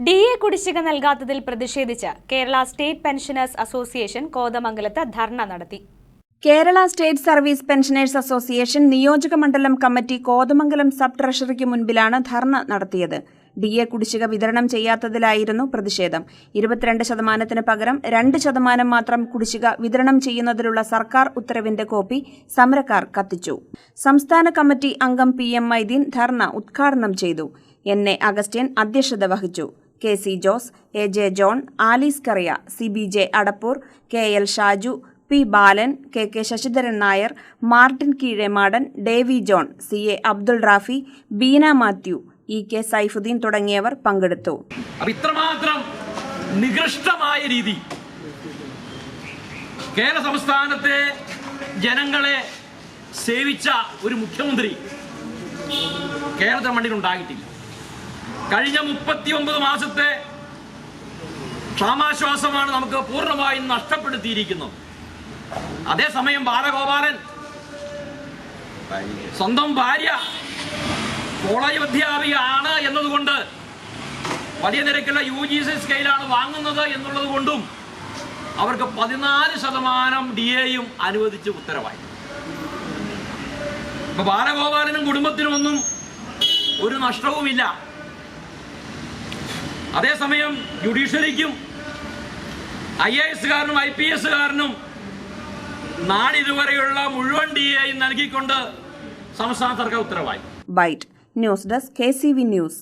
D A കുടിശ്ശിക നൽകാത്തതിൽ പ്രതിഷേധിച്ച് Kerala state pensioners association കോതമംഗലത്ത് ധർണ നടത്തി. Kerala state service pensioners association നിയോജക മണ്ഡലം കമ്മിറ്റി കോതമംഗലം സബ് ട്രഷറിക്ക് മുൻപിലാണ് ധർണ നടത്തിയത്. ഡി എ കുടിശ്ശിക വിതരണം ചെയ്യാത്തതിലായിരുന്നു പ്രതിഷേധം. ഇരുപത്തിരണ്ട് ശതമാനത്തിന് പകരം രണ്ട് ശതമാനം മാത്രം കുടിശ്ശിക വിതരണം ചെയ്യുന്നതിലുള്ള സർക്കാർ ഉത്തരവിന്റെ കോപ്പി സമരക്കാർ കത്തിച്ചു. സംസ്ഥാന കമ്മിറ്റി അംഗം പി എം മൈദീൻ ധർണ ഉദ്ഘാടനം ചെയ്തു. എൻ എ അഗസ്റ്റ്യൻ അധ്യക്ഷത വഹിച്ചു. K C Jose A J John Alice Kariya C B J Adappur K L Shaju P Balan K K Sasidharan Nair Martin Keezhemadan Davy John C A Abdul Rafi Beena Mathew E K Saifuddin തുടങ്ങിയവർ പങ്കെടുത്തു. നികൃഷ്ടമായ രീതി കേരള സംസ്ഥാനത്തെ ജനങ്ങളെ സേവിച്ച ഒരു മുഖ്യമന്ത്രി കേരളത്തിന് മണ്ണിൽ ഉണ്ടായിട്ടില്ല കഴിഞ്ഞ മുപ്പത്തി ഒമ്പത് മാസത്തെ ക്ഷാമാശ്വാസമാണ് നമുക്ക് പൂർണമായും നഷ്ടപ്പെടുത്തിയിരിക്കുന്നത് അതേസമയം ബാലഗോപാലൻ സ്വന്തം ഭാര്യ കോളേജ് അധ്യാപികയാണ് എന്നതുകൊണ്ട് വലിയ നിരക്കുള്ള യു ജി സി സ്കെയിലാണ് വാങ്ങുന്നത് എന്നുള്ളത് കൊണ്ടും അവർക്ക് പതിനാല് ശതമാനം ഡി എയും അനുവദിച്ച് ഉത്തരവായി. ഇപ്പൊ ബാലഗോപാലനും കുടുംബത്തിനുമൊന്നും ഒരു നഷ്ടവുമില്ല. അതേസമയം ജുഡീഷ്യറിക്കും ഐ എ എസുകാരനും ഐ പി എസുകാരനും നാളിതുവരെയുള്ള മുഴുവൻ ഡി എയും നൽകിക്കൊണ്ട് സംസ്ഥാന സർക്കാർ ഉത്തരവായി. Bite news desk K C V news.